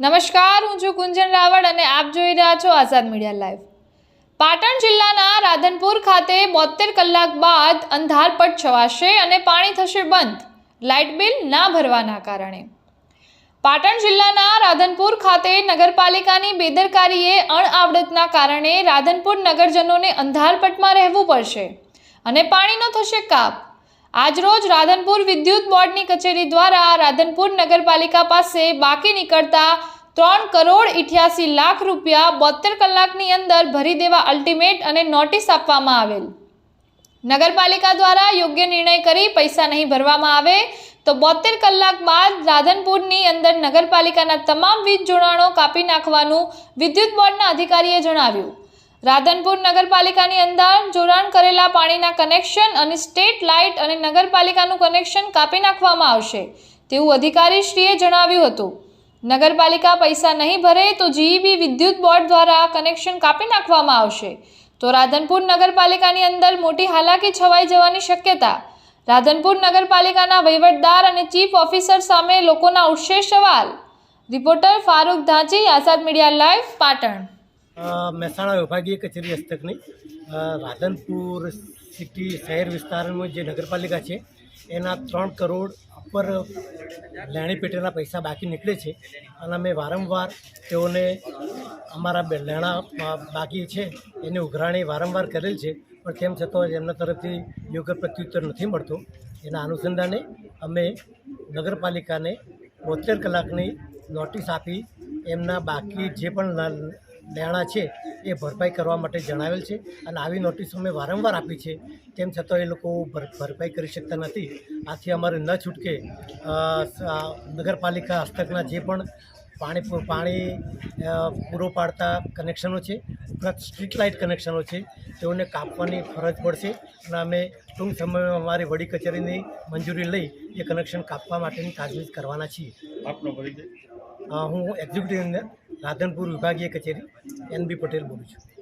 નમસ્કાર, હું છું કુંજન રાવળ અને આપ જોઈ રહ્યા છો આઝાદ મીડિયા લાઈવ. પાટણ જિલ્લાના રાધનપુર ખાતે બોતેર કલાક બાદ અંધારપટ છવાશે અને પાણી થશે બંધ. લાઇટ બિલ ના ભરવાના કારણે. પાટણ જિલ્લાના રાધનપુર ખાતે નગરપાલિકાની બેદરકારીએ અણઆવડતના કારણે રાધનપુર નગરજનોને અંધારપટમાં રહેવું પડશે. અને પાણીનો થશે કાપ. આજરોજ રાધનપુર વિદ્યુત બોર્ડની કચેરી દ્વારા રાધનપુર નગરપાલિકા પાસે બાકી નીકળતા ત્રણ કરોડ ઇઠ્યાસી લાખ રૂપિયા બોતેર કલાકની અંદર ભરી દેવા અલ્ટિમેટ અને નોટિસ આપવામાં આવેલ. નગરપાલિકા દ્વારા યોગ્ય નિર્ણય કરી પૈસા નહીં ભરવામાં આવે તો બોતેર કલાક બાદ રાધનપુરની અંદર નગરપાલિકાના તમામ વીજ જોડાણો કાપી નાખવાનું વિદ્યુત બોર્ડના અધિકારીએ જણાવ્યું. રાધનપુર નગરપાલિકાની અંદર જોડાણ કરેલા પાણીના કનેક્શન અને સ્ટેટ લાઇટ અને નગરપાલિકાનું કનેક્શન કાપી નાખવામાં આવશે, તેવું અધિકારીશ્રીએ જણાવ્યું હતું. નગરપાલિકા પૈસા નહીં ભરે તો જીઈબી વિદ્યુત બોર્ડ દ્વારા કનેક્શન કાપી નાખવામાં આવશે. તો રાધનપુર નગરપાલિકાની અંદર મોટી હાલાકી છવાઈ જવાની શક્યતા. રાધનપુર નગરપાલિકાના વહીવટદાર અને ચીફ ઓફિસર સામે લોકોના ઉઠશે સવાલ. Reporter Farooq Dhanchi, Azad media live, Patan. Mahesana વિભાગીય કચેરી હસ્તકની. રાધનપુર સિટી શહેર વિસ્તારમાં જે નગરપાલિકા છે, એના ત્રણ કરોડ ઉપર લેણી પેટેના પૈસા બાકી નીકળે છે. અને અમે વારંવાર તેઓને અમારા લેણા બાકી છે. એની ઉઘરાણી વારંવાર કરેલ છે. પણ તેમ છતાં એમના તરફથી યોગ્ય પ્રત્યુત્તર નથી મળતો. એના અનુસંધાને અમે નગરપાલિકાને બોતેર કલાકની નોટિસ આપી એમના બાકી જે પણ લેણા છે એ ભરપાઈ કરવા માટે જણાવેલ છે અને આવી નોટિસ અમે વારંવાર આપી છે. તેમ છતાં એ લોકો ભર- ભરપાઈ કરી શકતા નથી. આથી અમારે ન છૂટકે નગરપાલિકા હસ્તકના જે પણ પાણી પાણી પૂરો પાડતા કનેક્શનો છે ઉપરાંત સ્ટ્રીટ લાઇટ કનેક્શનો છે તેઓને કાપવાની ફરજ પડશે અને અમે ટૂંક સમયમાં અમારી વડી કચેરીની મંજૂરી લઈ એ કનેક્શન કાપવા માટેની તાજવીજ કરવાના છીએ. આપનો પરિચય? હું એક્ઝિક્યુટિવ રાધનપુર વિભાગીય કચેરી એન બી પટેલ બોલું છું.